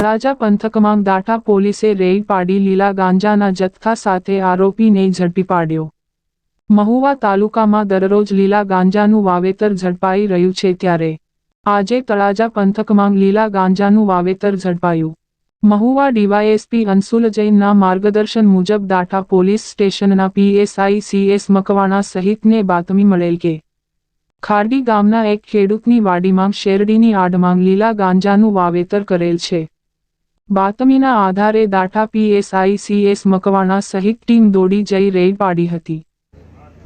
તળાજા પંથકમાં દાઠા પોલીસે રેડ પાડી લીલા ગાંજાના જથ્થા સાથે આરોપીને ઝડપી પાડ્યો. મહુવા તાલુકામાં દરરોજ લીલા ગાંજાનું વાવેતર ઝડપાઈ રહ્યું છે ત્યારે આજે તળાજા પંથકમાં લીલા ગાંજાનું વાવેતર ઝડપાયું. મહુવા ડીવાયએસપી અંસુલ જૈનના માર્ગદર્શન મુજબ દાઠા પોલીસ સ્ટેશનના પીએસઆઈ સીએસ મકવાણા સહિતને બાતમી મળેલ કે ખારડી ગામના એક ખેડૂતની વાડીમાં શેરડીની આડમાં લીલા ગાંજાનું વાવેતર કરેલ છે. બાતમીના આધારે દાઠા પીએસઆઈ સીએસ મકવાણા સહિત ટીમ દોડી જઈ રેડ પાડી હતી.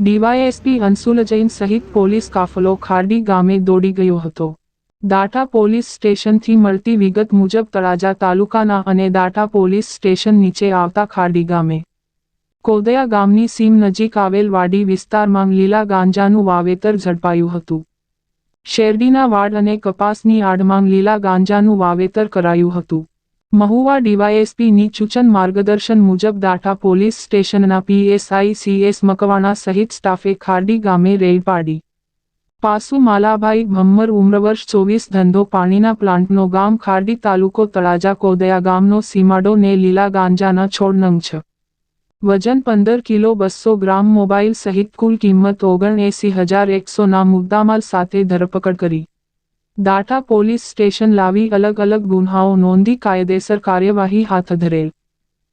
ડીવાયએસપી અંશુલ જૈન સહિત પોલીસ કાફલો ખારડી ગામે દોડી ગયો હતો. દાઠા પોલીસ સ્ટેશનથી મળતી વિગત મુજબ તળાજા તાલુકાના અને દાઠા પોલીસ સ્ટેશન નીચે આવતા ખારડી ગામે. કોદયા ગામની સીમ નજીક આવેલ વાડી વિસ્તારમાં લીલા ગાંજાનું વાવેતર ઝડપાયું હતું. શેરડીના વાડ અને કપાસની આડમાં લીલા ગાંજાનું વાવેતર કરાયું હતું. મહુવા ડીવાયએસપીની સૂચન માર્ગદર્શન મુજબ દાઠા પોલીસ સ્ટેશનના પીએસઆઈ સીએસ મકવાણા સહિત સ્ટાફે ખારડી ગામે રેડ પાડી. પાસુ માલાભાઈ ભમ્મર ઉમ્રવર્ષ ચોવીસ ધંધો પાણીના પ્લાન્ટનો ગામ ખારડી તાલુકો તળાજા કોદયા ગામનો સીમાડો ને લીલા ગાંજાના છોડ નંગ છે. વજન પંદર કિલો બસો ગ્રામ મોબાઈલ સહિત કુલ કિંમત ઓગણ એસી હજાર એકસોના મુદ્દામાલ સાથે ધરપકડ કરી. દાઠા પોલીસ સ્ટેશન લાવી અલગ અલગ ગુન્હાઓ નોંધી કાયદેસર કાર્યવાહી હાથ ધરેલ.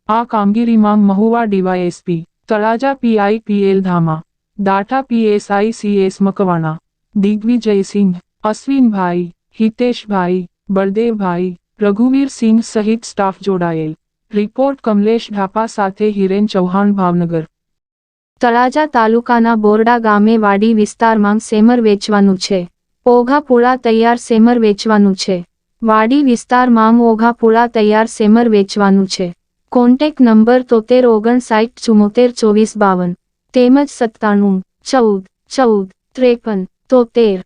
આ કામગીરીમાં Mahuva DYSP, Talaja PI P L Dhama Datha PSI C S Makwana Digvijaysinh Ashwinbhai, Hiteshbhai, Baldevbhai Raghuvirsinh સહિત સ્ટાફ જોડાયેલ. રિપોર્ટ કમલેશ ઢાપા સાથે હિરેન ચૌહાણ, ભાવનગર. તળાજા તાલુકાના બોરડા ગામે વાડી વિસ્તારમાં સેમર વેચવાનું છે. ઓઘા પૂળા તૈયાર સેમર વેચવાનું છે. વાડી વિસ્તારમાં ઓઘા પૂળા તૈયાર સેમર વેચવાનું છે. કોન્ટેક નંબર તોતેર ઓગણસાઠ ચુમ્મોતેર ચોવીસ બાવન. તેમજ સત્તાણું, ચૌદ ચૌદ, ત્રેપન, તોતેર.